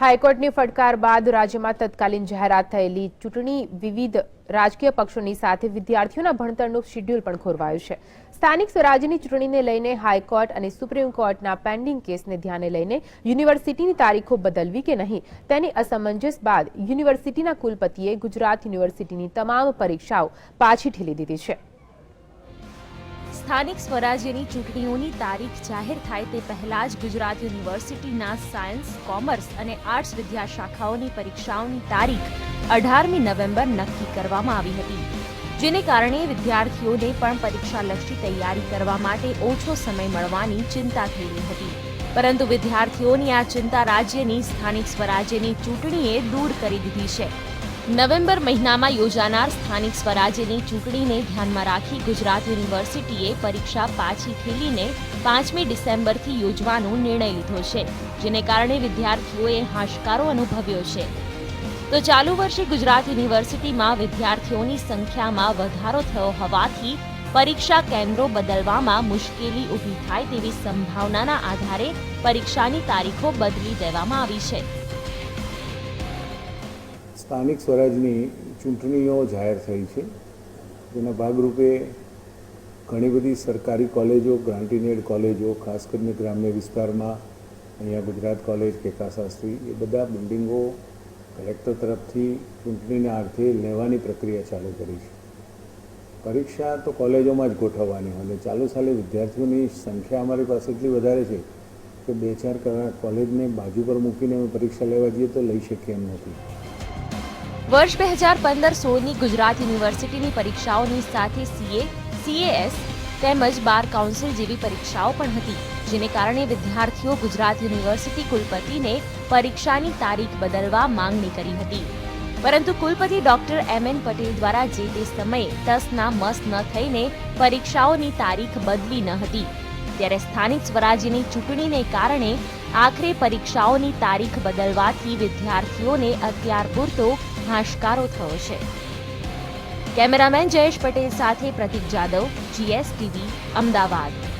હાઈકોર્ટની ફટકાર બાદ રાજ્યમાં તત્કાલીન જાહેરાત થયેલી ચૂંટણી વિવિધ રાજકીય પક્ષોની સાથે વિદ્યાર્થીઓના ભણતરનું શિડ્યુલ પણ ખોરવાયું છે. સ્થાનિક સ્વરાજ્યની ચૂંટણીને લઈને હાઈકોર્ટ અને સુપ્રીમ કોર્ટના પેન્ડિંગ કેસને ધ્યાને લઈને યુનિવર્સિટીની તારીખો બદલવી કે નહીં, તેની અસમંજસ બાદ યુનિવર્સિટીના કુલપતિએ ગુજરાત યુનિવર્સિટીની તમામ પરીક્ષાઓ પાછી ઠેલી દીધી છે. સ્થાનિક સ્વરાજ્યની ચૂંટણીઓની તારીખ જાહેર થાય તે પહેલા જ ગુજરાત યુનિવર્સિટીના સાયન્સ, કોમર્સ અને આર્ટ્સ વિદ્યાશાખાઓની પરીક્ષાઓની તારીખ અઢારમી નવેમ્બર નક્કી કરવામાં આવી હતી, જેને કારણે વિદ્યાર્થીઓને પણ પરીક્ષાલક્ષી તૈયારી કરવા માટે ઓછો સમય મળવાની ચિંતા થઈ હતી. પરંતુ વિદ્યાર્થીઓની આ ચિંતા રાજ્યની સ્થાનિક સ્વરાજ્યની ચૂંટણીએ દૂર કરી દીધી છે. નવેમ્બર મહિનામાં યોજાનાર સ્થાનિક સ્વરાજ્યની ચૂંટણીને ધ્યાનમાં રાખી ગુજરાત યુનિવર્સિટીએ પરીક્ષા પાછી ખેલીને પાંચમી ડિસેમ્બરથી યોજવાનો નિર્ણય લીધો છે, જેને કારણે વિદ્યાર્થીઓએ હાશકારો અનુભવ્યો છે. તો ચાલુ વર્ષે ગુજરાત યુનિવર્સિટીમાં વિદ્યાર્થીઓની સંખ્યામાં વધારો થયો હોવાથી પરીક્ષા કેન્દ્રો બદલવામાં મુશ્કેલી ઊભી થાય તેવી સંભાવનાના આધારે પરીક્ષાની તારીખો બદલી દેવામાં આવી છે. સ્થાનિક સ્વરાજની ચૂંટણીઓ જાહેર થઈ છે. જેના ભાગરૂપે ઘણી બધી સરકારી કોલેજો, ગ્રાન્ટીનેડ કોલેજો, ખાસ કરીને ગ્રામ્ય વિસ્તારમાં, અહીંયા ગુજરાત કોલેજ કેકાશાસ્ત્રી એ બધા બિલ્ડિંગો કલેક્ટર તરફથી ચૂંટણીના અર્થે લેવાની પ્રક્રિયા ચાલુ કરી છે. પરીક્ષા તો કોલેજોમાં જ ગોઠવવાની અને ચાલુ સાલે વિદ્યાર્થીઓની સંખ્યા અમારી પાસે એટલી વધારે છે કે બે ચાર કલા- કોલેજને બાજુ પર મૂકીને અમે પરીક્ષા લેવા જઈએ તો લઈ શકીએ એમ નથી. વર્ષ બે હજાર પંદર સોળની ગુજરાત યુનિવર્સિટીની પરીક્ષાઓની સાથે સીએ સીએએસ તેમજ બાર કાઉન્સિલ જેવી પરીક્ષાઓ પણ હતી, જેને કારણે વિદ્યાર્થીઓ ગુજરાત યુનિવર્સિટી કુલપતિને પરીક્ષાની તારીખ બદલવા માંગણી કરી હતી. પરંતુ કુલપતિ ડોક્ટર એમ એન પટેલ દ્વારા જે તે સમયે તસના મસ ન થઈને પરીક્ષાઓની તારીખ બદલી ન હતી. ત્યારે સ્થાનિક સ્વરાજ્યની ચૂંટણીને કારણે આખરે પરીક્ષાઓની તારીખ બદલવાથી વિદ્યાર્થીઓને અત્યાર પૂરતો હાશકારો થયો છે. કેમેરામેન જયેશ પટેલ સાથે પ્રતિક જાદવ જીએસટીવી અમદાવાદ.